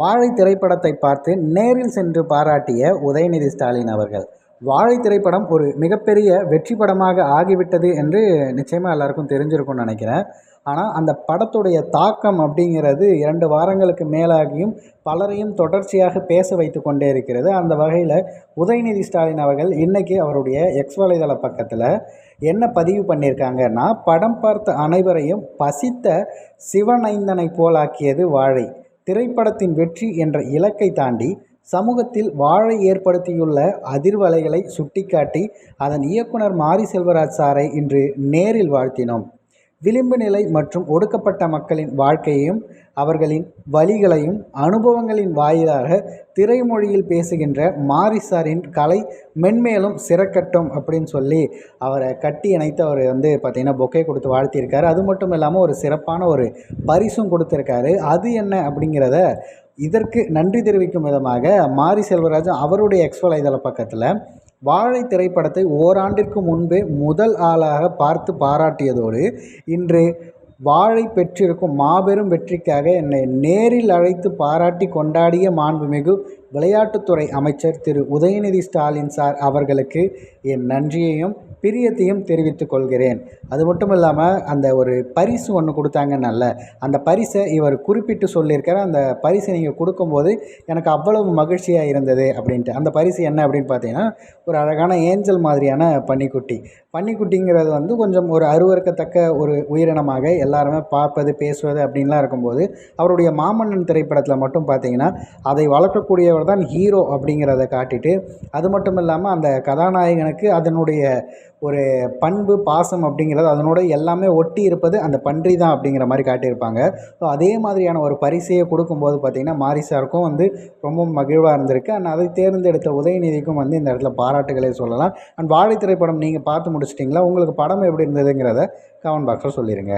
வாழை திரைப்படத்தை பார்த்து நேரில் சென்று பாராட்டிய உதயநிதி ஸ்டாலின் அவர்கள். வாழை திரைப்படம் ஒரு மிகப்பெரிய வெற்றி படமாக ஆகிவிட்டது என்று நிச்சயமாக எல்லாருக்கும் தெரிஞ்சிருக்கும்னு நினைக்கிறேன். ஆனால் அந்த படத்துடைய தாக்கம் அப்படிங்கிறது இரண்டு வாரங்களுக்கு மேலாகியும் பலரையும் தொடர்ச்சியாக பேச வைத்து கொண்டே இருக்கிறது. அந்த வகையில் உதயநிதி ஸ்டாலின் அவர்கள் இன்றைக்கி அவருடைய எக்ஸ் வலைதள பக்கத்தில் என்ன பதிவு பண்ணியிருக்காங்கன்னா படம் பார்த்த அனைவரையும் பசித்த சிவனைந்தனை போலாக்கியது வாழை. திரைப்படத்தின் வெற்றி என்ற இலக்கை தாண்டி சமூகத்தில் வாழை ஏற்படுத்தியுள்ள அதிர்வலைகளை சுட்டிக்காட்டி அதன் இயக்குனர் மாரி செல்வராஜ் சாரை இன்று நேரில் வாழ்த்தினோம். விளிம்பு நிலை மற்றும் ஒடுக்கப்பட்ட மக்களின் வாழ்க்கையையும் அவர்களின் வழிகளையும் அனுபவங்களின் வாயிலாக திரைமொழியில் பேசுகின்ற மாரிசாரின் கலை மென்மேலும் சிறக்கட்டும் அப்படின்னு சொல்லி அவரை கட்டி இணைத்து அவர் வந்து பார்த்திங்கன்னா பொக்கே கொடுத்து வாழ்த்தியிருக்காரு. அது மட்டும் இல்லாமல் ஒரு சிறப்பான ஒரு பரிசும் கொடுத்துருக்காரு. அது என்ன அப்படிங்கிறத இதற்கு நன்றி தெரிவிக்கும் விதமாக மாரி செல்வராஜன் அவருடைய எக்ஸ்வலை இதழ பக்கத்தில் வாழை திரைப்படத்தை ஓராண்டிற்கு முன்பே முதல் ஆளாக பார்த்து பாராட்டியதோடு இன்று வாழை பெற்றிருக்கும் மாபெரும் வெற்றிக்காக என்னை நேரில் அழைத்து பாராட்டி கொண்டாடிய மாண்புமிகு விளையாட்டுத்துறை அமைச்சர் திரு. உதயநிதி ஸ்டாலின் சார் அவர்களுக்கு என் நன்றியையும் பிரியத்தையும் தெரிவித்துக் கொள்கிறேன். அது மட்டும் இல்லாமல் அந்த ஒரு பரிசு ஒன்று கொடுத்தாங்கன்னல்ல அந்த பரிசை இவர் குறிப்பிட்டு சொல்லியிருக்கார். அந்த பரிசை நீங்கள் கொடுக்கும்போது எனக்கு அவ்வளவு மகிழ்ச்சியாக இருந்தது அப்படின்ட்டு. அந்த பரிசு என்ன அப்படின்னு பார்த்தீங்கன்னா ஒரு அழகான ஏஞ்சல் மாதிரியான பன்னிக்குட்டி. பன்னிக்குட்டிங்கிறது வந்து கொஞ்சம் ஒரு அருவறுக்கத்தக்க ஒரு உயிரினமாக எல்லாருமே பார்ப்பது பேசுவது அப்படின்லாம் இருக்கும்போது அவருடைய மாமன்னன் திரைப்படத்தில் மட்டும் பார்த்தீங்கன்னா அதை வளர்க்கக்கூடியவர் தான் ஹீரோ அப்படிங்கிறத காட்டிட்டு அது மட்டும் இல்லாமல் அந்த கதாநாயகனுக்கு அதனுடைய ஒரு பண்பு பாசம் அப்படிங்கிறது அதனோட எல்லாமே ஒட்டி இருப்பது அந்த பன்றி தான் அப்படிங்கிற மாதிரி காட்டியிருப்பாங்க. ஸோ அதே மாதிரியான ஒரு பரிசையை கொடுக்கும்போது பார்த்திங்கன்னா மாரிசாருக்கும் வந்து ரொம்ப மகிழ்வாக இருந்திருக்கு. அண்ட் அதை தேர்ந்தெடுத்த உதயநிதிக்கும் வந்து இந்த இடத்துல பாராட்டுகளை சொல்லலாம். அண்ட் வாழை திரைப்படம் நீங்கள் பார்த்து முடிச்சிட்டிங்களா? உங்களுக்கு படம் எப்படி இருந்ததுங்கிறத கமெண்ட் பாக்ஸில் சொல்லிடுங்க